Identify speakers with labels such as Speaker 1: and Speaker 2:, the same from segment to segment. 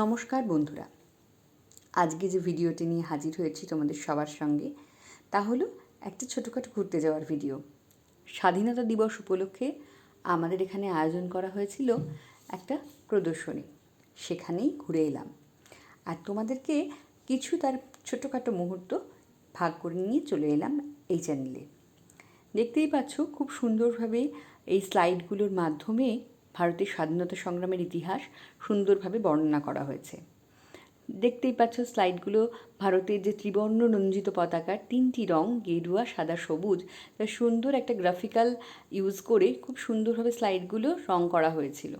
Speaker 1: নমস্কার বন্ধুরা। আজকে যে ভিডিওটি নিয়ে হাজির হয়েছি তোমাদের সবার সঙ্গে, তা হলো একটা ছোটোখাটো ঘুরতে যাওয়ার ভিডিও। স্বাধীনতা দিবস উপলক্ষে আমাদের এখানে আয়োজন করা হয়েছিল একটা প্রদর্শনী। সেখানেই ঘুরে এলাম। আর তোমাদেরকে কিছু তার ছোটোখাটো মুহূর্ত ভাগ করে নিয়ে চলে এলাম এই চ্যানেলে দেখতেই পাচ্ছ, খুব সুন্দরভাবে এই স্লাইডগুলোর মাধ্যমে ভারতের স্বাধীনতা সংগ্রামের ইতিহাস সুন্দরভাবে বর্ণনা করা হয়েছে। দেখতেই পাচ্ছ স্লাইডগুলো, ভারতের যে ত্রিবর্ণ রঞ্জিত পতাকার তিনটি রং, গেরুয়া, সাদা, সবুজ, তার সুন্দর একটা গ্রাফিক্যাল ইউজ করে খুব সুন্দরভাবে স্লাইডগুলো রং করা হয়েছিল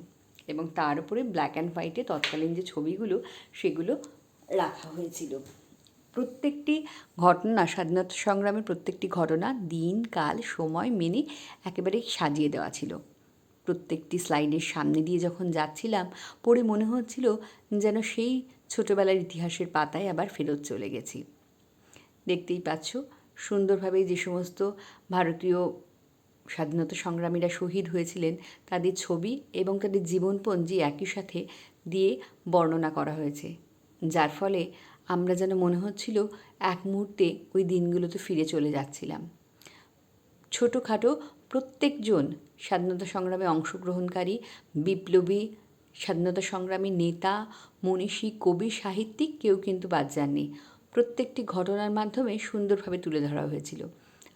Speaker 1: এবং তার উপরে ব্ল্যাক অ্যান্ড হোয়াইটে তৎকালীন যে ছবিগুলো, সেগুলো রাখা হয়েছিল। প্রত্যেকটি ঘটনা, স্বাধীনতা সংগ্রামের প্রত্যেকটি ঘটনা দিন, কাল, সময় মেনে একেবারে সাজিয়ে দেওয়া ছিল। প্রত্যেকটি স্লাইডের সামনে দিয়ে যখন যাচ্ছিলাম, পড়ে মনে হচ্ছিল যেন সেই ছোটোবেলার ইতিহাসের পাতায় আবার ফেরত চলে গেছি। দেখতেই পাচ্ছ, সুন্দরভাবে যে সমস্ত ভারতীয় স্বাধীনতা সংগ্রামীরা শহীদ হয়েছিলেন, তাদের ছবি এবং তাদের জীবনপঞ্জি একই সাথে দিয়ে বর্ণনা করা হয়েছে। যার ফলে আমরা যেন মনে হচ্ছিল এক মুহূর্তে ওই দিনগুলোতে ফিরে চলে যাচ্ছিলাম। ছোটোখাটো প্রত্যেকজন স্বাধীনতা সংগ্রামে অংশগ্রহণকারী, বিপ্লবী, স্বাধীনতা সংগ্রামী নেতা, মনীষী, কবি, সাহিত্যিক কেউ কিন্তু বাদ যাননি। প্রত্যেকটি ঘটনার মাধ্যমে সুন্দরভাবে তুলে ধরা হয়েছিল।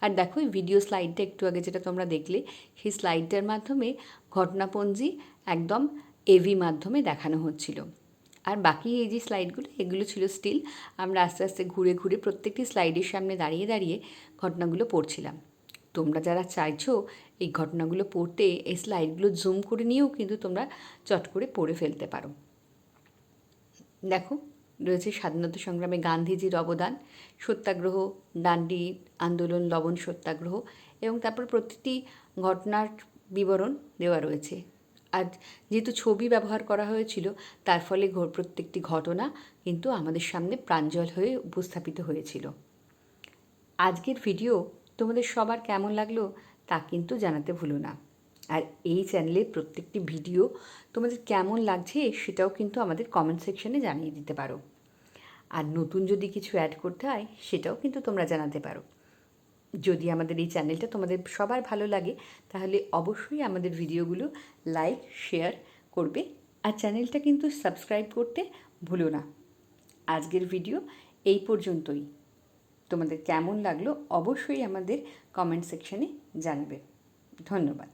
Speaker 1: আর দেখো, এই ভিডিও স্লাইডটা একটু আগে যেটা তোমরা দেখলে, সেই স্লাইডটার মাধ্যমে ঘটনাপঞ্জি একদম এভি মাধ্যমে দেখানো হচ্ছিল। আর বাকি এই যে স্লাইডগুলো এগুলো ছিল স্টিল আমরা আস্তে আস্তে ঘুরে ঘুরে প্রত্যেকটি স্লাইডের সামনে দাঁড়িয়ে দাঁড়িয়ে ঘটনাগুলো পড়ছিলাম। তোমরা যারা চাইছো এই ঘটনাগুলো পড়তে, এই স্লাইডগুলো জুম করে নিয়েও কিন্তু তোমরা চট করে পড়ে ফেলতে পারো। দেখো, রয়েছে স্বাধীনতা সংগ্রামে গান্ধীজির অবদান, সত্যাগ্রহ, ডান্ডি আন্দোলন, লবণ সত্যাগ্রহ এবং তারপর প্রতিটি ঘটনার বিবরণ দেওয়া রয়েছে। আর যেহেতু ছবি ব্যবহার করা হয়েছিল, তার ফলে প্রত্যেকটি ঘটনা কিন্তু আমাদের সামনে প্রাঞ্জল হয়ে উপস্থাপিত হয়েছিল। আজকের ভিডিও তোমাদের সবার কেমন লাগল তা কিন্তু জানাতে ভুলো না। আর এই চ্যানেলের প্রত্যেকটি ভিডিও তোমাদের কেমন লাগছে সেটাও কিন্তু আমাদের কমেন্ট সেকশনে জানিয়ে দিতে পারো। আর নতুন যদি কিছু অ্যাড করতে হয় সেটাও কিন্তু তোমরা জানাতে পারো। যদি আমাদের এই চ্যানেলটা তোমাদের সবার ভালো লাগে তাহলে অবশ্যই আমাদের ভিডিওগুলো লাইক শেয়ার করবে আর চ্যানেলটা কিন্তু সাবস্ক্রাইব করতে ভুলো না। আজকের ভিডিও এই পর্যন্তই। তোমাদের কেমন লাগল অবশ্যই আমাদের কমেন্ট সেকশানে জানাবে। ধন্যবাদ।